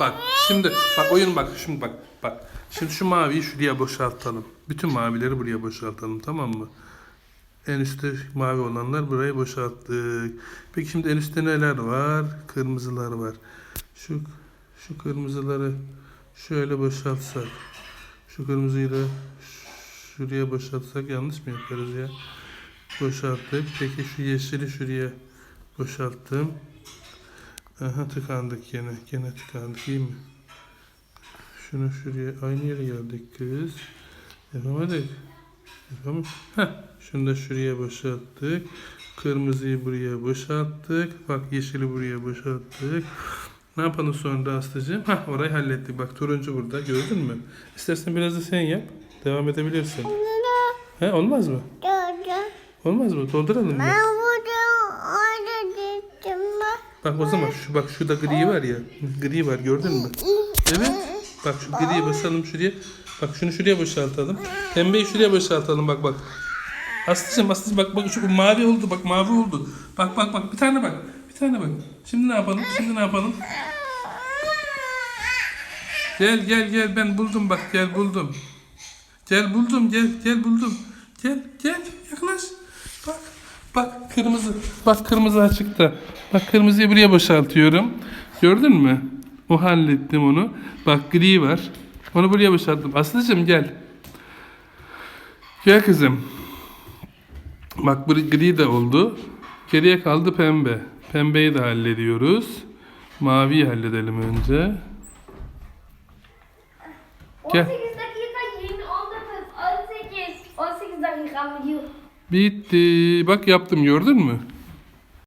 Bak şimdi bak oyun bak şimdi bak bak. Şimdi şu maviyi şuraya boşaltalım. Bütün mavileri buraya boşaltalım tamam mı? En üstte mavi olanlar burayı boşalttık. Peki şimdi en üstte neler var? Kırmızılar var. Şu şu kırmızıları şöyle boşaltsak. Şu kırmızıyı da şuraya boşaltsak yanlış mı yaparız ya? Boşalttık. Peki şu yeşili şuraya boşalttım. Aha tıkandık gene. Gene tıkandık iyi mi? Şunu şuraya aynı yere geldik kız. Yapamadık. Yapamadık. Heh. Şunu da şuraya boşalttık. Kırmızıyı buraya boşalttık. Bak yeşili buraya boşalttık. Ne yapalım sonra Aslı'cığım? Hah orayı hallettik. Bak turuncu burada gördün mü? İstersen biraz da sen yap. Devam edebilirsin. He olmaz mı? Olmaz mı? Dolduralım mı? Bak. O zaman şu bak şurada gri var ya. Gri var gördün mü? Evet. Bak şu griyi basalım şuraya. Bak şunu şuraya boşaltalım. Pembeyi şuraya boşaltalım bak bak. Aslıcığım Aslıcığım bak bak şu mavi oldu bak mavi oldu. Bak bak bak bir tane bak. Bir tane bak. Şimdi ne yapalım? Şimdi ne yapalım? Gel gel gel ben buldum bak gel buldum. Gel buldum gel gel buldum. Gel gel yaklaş. Bak kırmızı. Bak kırmızı açıkta. Bak kırmızıyı buraya boşaltıyorum. Gördün mü? O hallettim onu. Bak gri var. Onu buraya boşalttım. Aslıcığım gel. Gel kızım. Bak bu gri de oldu. Geriye kaldı pembe. Pembeyi de hallediyoruz. Maviyi halledelim önce. Gel. 18 dakika 20, 19, 18. 18 dakika? Bitti. Bak yaptım gördün mü?